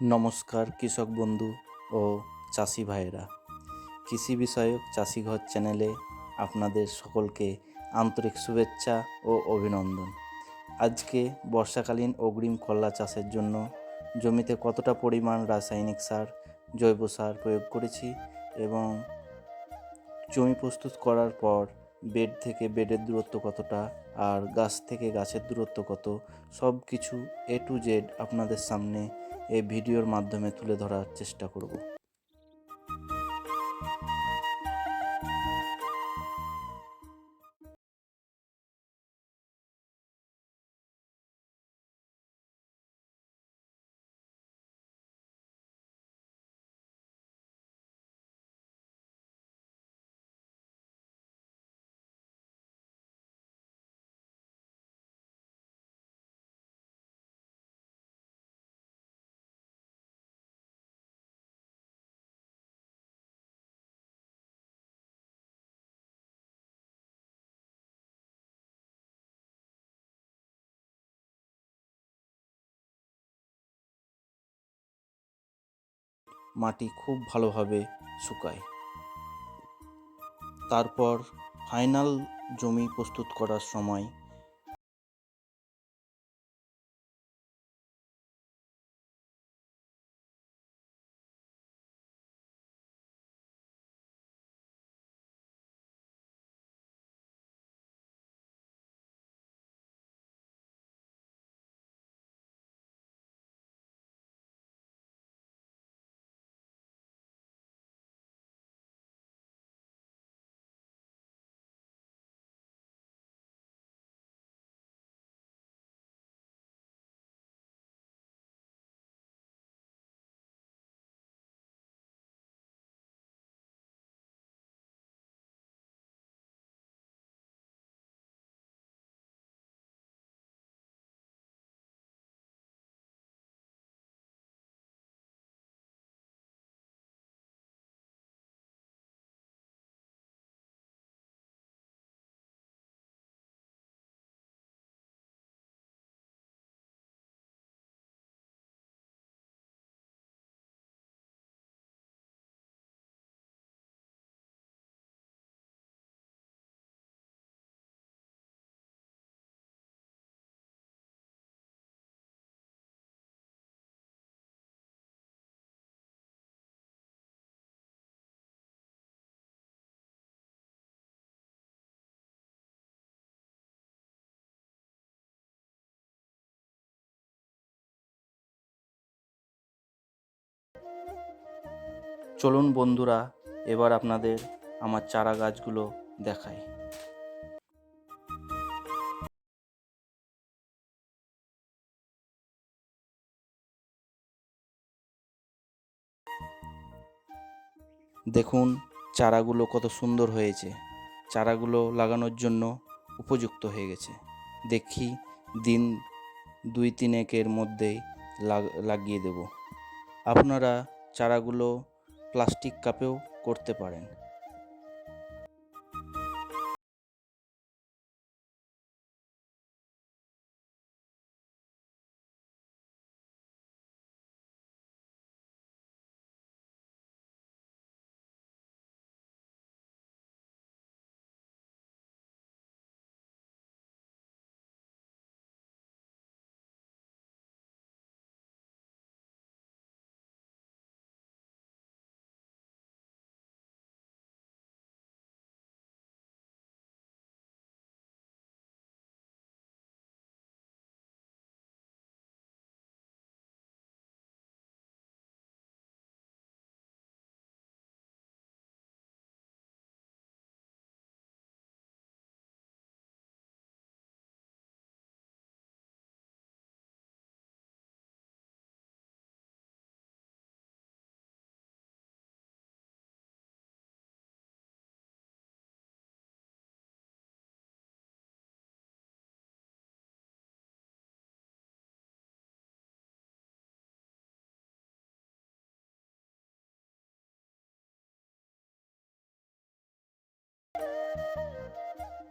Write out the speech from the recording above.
নমস্কার, কৃষক বন্ধু ও চাষি ভাইয়েরা। কৃষি বিষয়ক চাষিঘর চ্যানেলে আপনাদের সকলকে আন্তরিক শুভেচ্ছা ও অভিনন্দন। আজকে বর্ষাকালীন অগ্রিম করলা চাষের জন্য জমিতে কতটা পরিমাণ রাসায়নিক সার, জৈব সার প্রয়োগ করেছি এবং জমি প্রস্তুত করার পর বেড থেকে বেডের দূরত্ব কতটা আর গাছ থেকে গাছের দূরত্ব কত সব কিছু এ টু জেড আপনাদের সামনে এই ভিডিওর মাধ্যমে তুলে ধরার চেষ্টা করব। মাটি খুব ভালোভাবে শুকায়। তারপর ফাইনাল জমি প্রস্তুত করার সময় চলুন বন্ধুরা, এবার আপনাদের আমার চারা গাছগুলো দেখাই। দেখুন, চারাগুলো কত সুন্দর হয়েছে। চারাগুলো লাগানোর জন্য উপযুক্ত হয়ে গেছে। দেখি, দিন দুই তিনেকের মধ্যেই লাগ- লাগিয়ে দেব। আপনারা চারাগুলো প্লাস্টিক কাপেও করতে পারেন।